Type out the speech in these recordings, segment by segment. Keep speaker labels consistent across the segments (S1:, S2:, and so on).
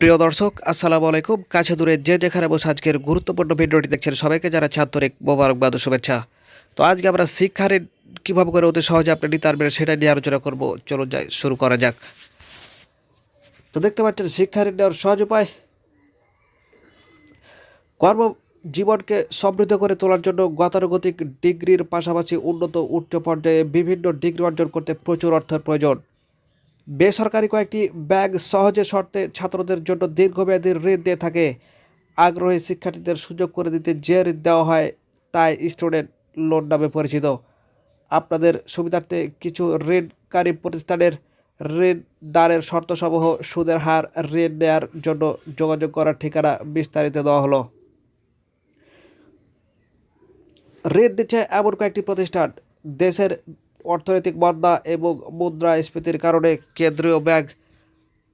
S1: প্রিয় দর্শক, আসসালামু আলাইকুম। কাছে দূরে যে যেখানে বসে আজকের গুরুত্বপূর্ণ ভিডিওটি দেখছেন সবাইকে যারা ছাত্রিক মোবারকবাদ শুভেচ্ছা। তো আজকে আমরা শিক্ষার ঋণ কীভাবে করে অতি সহজে আপনি নিতে পারবেন সেটা নিয়ে আলোচনা করব। চলুন যাই, শুরু করা যাক। তো দেখতে পাচ্ছেন শিক্ষা ঋণ নেওয়ার সহজ উপায়। কর্ম জীবনকে সমৃদ্ধ করে তোলার জন্য গতানুগতিক ডিগ্রির পাশাপাশি উন্নত উচ্চ পর্যায়ে বিভিন্ন ডিগ্রি অর্জন করতে প্রচুর অর্থের প্রয়োজন। বেসরকারি কয়েকটি ব্যাংক সহজে শর্তে ছাত্রদের জন্য দীর্ঘমেয়াদী ঋণ দিয়ে থাকে। আগ্রহী শিক্ষার্থীদের সুযোগ করে দিতে যে ঋণ দেওয়া হয়, তাই স্টুডেন্ট লোন নামে পরিচিত। আপনাদের সুবিধার্থে কিছু ঋণকারী প্রতিষ্ঠানের ঋণ দানের শর্তসমূহ, সুদের হার, ঋণ নেওয়ার জন্য যোগাযোগ করার ঠিকানা বিস্তারিত দেওয়া হলো। ঋণ দিচ্ছে এমন কয়েকটি প্রতিষ্ঠান, দেশের অর্থনৈতিক মন্দা এবং মুদ্রাস্ফীতির কারণে কেন্দ্রীয় ব্যাংক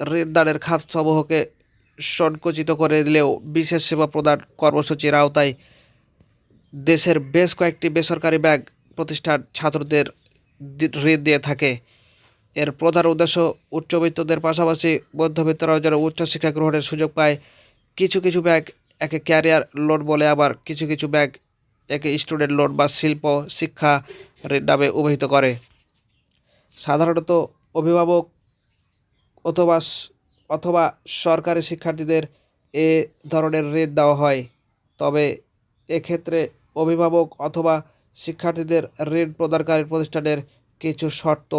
S1: ঋণদানের খাতসমূহকে সংকুচিত করে দিলেও বিশেষ সেবা প্রদান কর্মসূচির আওতায় দেশের বেশ কয়েকটি বেসরকারি ব্যাংক প্রতিষ্ঠান ছাত্রদের ঋণ দিয়ে থাকে। এর প্রধান উদ্দেশ্য উচ্চবিত্তদের পাশাপাশি মধ্যবিত্তরাও যেন উচ্চশিক্ষা গ্রহণের সুযোগ পায়। কিছু কিছু ব্যাংক একে ক্যারিয়ার লোন বলে, আবার কিছু কিছু ব্যাংক একে স্টুডেন্ট লোন বা শিল্প, শিক্ষা নামে অভিহিত করে। সাধারণত অভিভাবক অথবা অথবা সরকারি শিক্ষার্থীদের এ ধরনের ঋণ দেওয়া হয়। তবে এক্ষেত্রে অভিভাবক অথবা শিক্ষার্থীদের ঋণ প্রদানকারী প্রতিষ্ঠানের কিছু শর্ত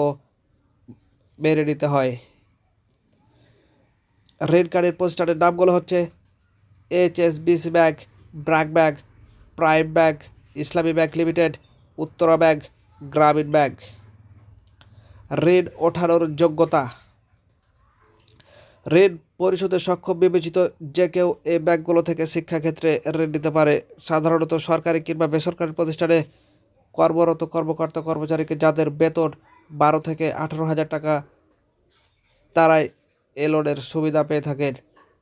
S1: মেনে নিতে হয়। ঋণকারীর প্রতিষ্ঠানের নামগুলো হচ্ছে HSBC Bank, BRAC Bank, Prime Bank, Islami Bank Limited, Uttara Bank Grameen Bank. ঋণ ওঠানোর যোগ্যতা। ঋণ পরিশোধে সক্ষম বিবেচিত যে কেউ এই ব্যাংকগুলো থেকে শিক্ষাক্ষেত্রে ঋণ নিতে পারে, সাধারণত সরকারি কিংবা বেসরকারি প্রতিষ্ঠানে কর্মরত কর্মকর্তা কর্মচারীকে যাদের বেতন বারো থেকে আঠারো হাজার টাকা, তারাই এ লোনের সুবিধা পেয়ে থাকেন।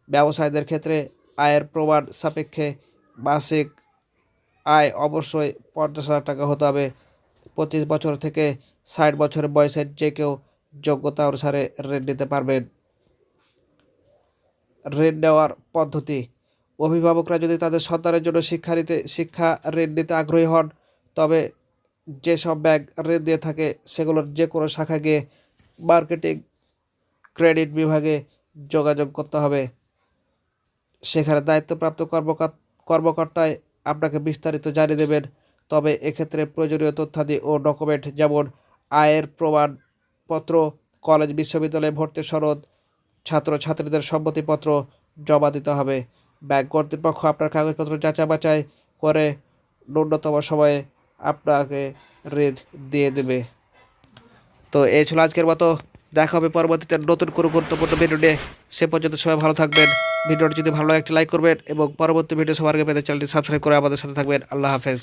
S1: ব্যবসায়ীদের ক্ষেত্রে আয়ের প্রমাণ সাপেক্ষে মাসিক আয় অবশ্যই পঞ্চাশ হাজার টাকা হতে হবে। পঁচিশ বছর থেকে ষাট বছর বয়সের যে কেউ যোগ্যতা অনুসারে ঋণ নিতে পারবেন। ঋণ নেওয়ার পদ্ধতি। অভিভাবকরা যদি তাদের সন্তানের জন্য শিক্ষা নিতে, শিক্ষা ঋণ নিতে আগ্রহী হন, তবে যেসব ব্যাংক ঋণ দিয়ে থাকে সেগুলোর যে কোনো শাখা গিয়ে মার্কেটিং, ক্রেডিট বিভাগে যোগাযোগ করতে হবে। সেখানে দায়িত্বপ্রাপ্ত কর্মকর্তা কর্মকর্তায় আপনাকে বিস্তারিত জানিয়ে দেবেন। তবে এক্ষেত্রে প্রয়োজনীয় তথ্যাদি ও ডকুমেন্ট যেমন আয়ের প্রমাণপত্র, কলেজ, বিশ্ববিদ্যালয়ে ভর্তি সনদ, ছাত্রছাত্রীদের সম্মতিপত্র জমা দিতে হবে। ব্যাংক কর্তৃপক্ষ আপনার কাগজপত্র যাচাই বাছাই করে ন্যূনতম সময়ে আপনাকে ঋণ দিয়ে দেবে। তো এই ছিল আজকের মতো। দেখা হবে পরবর্তীতে নতুন কোনো গুরুত্বপূর্ণ ভিডিও নিয়ে। সে পর্যন্ত সবাই ভালো থাকবেন। ভিডিওটি যদি ভালো লাগে, একটি লাইক করবেন এবং পরবর্তী ভিডিও সবার আগে পেতে চ্যানেলটি সাবস্ক্রাইব করে আমাদের সাথে থাকবেন। আল্লাহ হাফেজ।